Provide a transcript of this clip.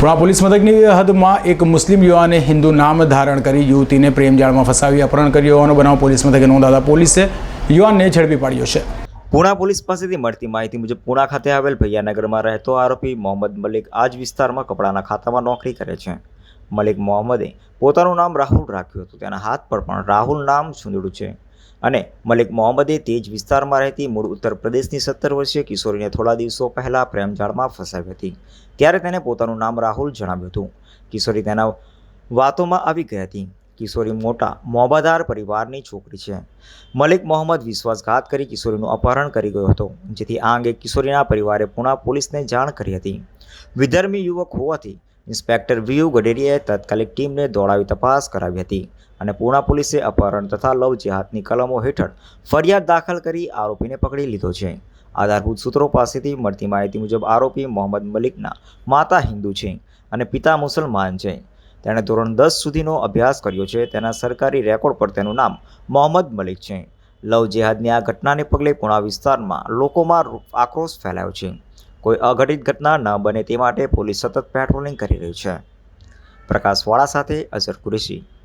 Puna police મથકની હદમાં એક મુસ્લિમ યુવાને હિન્દુ નામ ધારણ કરી યુવતીને પ્રેમજાળમાં ફસાવી, અપહરણ કર્યો હોવાનો બનાવ પોલીસ મથકે નોંધાતા પોલીસે યુવાનને ઝડપી પાડ્યો છે. પુણા પોલીસ પાસેથી મળતી માહિતી મુજબ પુણા ખાતે આવેલ ભૈયાનગરમાં રહેતો આરોપી મોહમ્મદ મલિક આ જ વિસ્તારમાં કપડાના ખાતામાં નોકરી કરે છે. મલિક મોહમ્મદે પોતાનું નામ રાહુલ રાખ્યું હતું. તેના હાથ પર પણ રાહુલ નામ સૂંદડું છે. અને મલિક મોહમ્મદે તે જ વિસ્તારમાં રહેતી મૂળ ઉત્તર પ્રદેશની સત્તર વર્ષીય કિશોરીને થોડા દિવસો પહેલાં પ્રેમજાળમાં ફસાવી હતી. ત્યારે તેને પોતાનું નામ રાહુલ જણાવ્યું હતું. કિશોરી તેના વાતોમાં આવી ગઈ હતી. કિશોરી મોટા મોબાદાર પરિવારની છોકરી છે. મલિક મોહમ્મદ વિશ્વાસઘાત કરી કિશોરીનું અપહરણ કરી ગયો હતો, જેથી આ અંગે કિશોરીના પરિવારે પુણા પોલીસને જાણ કરી હતી. વિધર્મી યુવક હોવાથી ઇન્સ્પેક્ટર વીયુ ગઢેરીએ તાત્કાલિક ટીમને દોડાવી તપાસ કરાવી હતી અને પુણા પોલીસે અપહરણ તથા લવ જેહાદની કલમો હેઠળ ફરિયાદ દાખલ કરી આરોપીને પકડી લીધો છે. આધારભૂત સૂત્રો પાસેથી મળતી માહિતી મુજબ આરોપી મોહમ્મદ મલિકના માતા હિન્દુ છે અને પિતા મુસલમાન છે. તેણે ધોરણ દસ સુધીનો અભ્યાસ કર્યો છે. તેના સરકારી રેકોર્ડ પર તેનું નામ મોહમ્મદ મલિક છે. લવ જેહાદની આ ઘટનાને પગલે પુણા વિસ્તારમાં લોકોમાં આક્રોશ ફેલાયો છે. કોઈ અઘટિત ઘટના ન બને તે માટે પોલીસ સતત પેટ્રોલિંગ કરી રહી છે. પ્રકાશવાળા સાથે અઝર કુરેશી.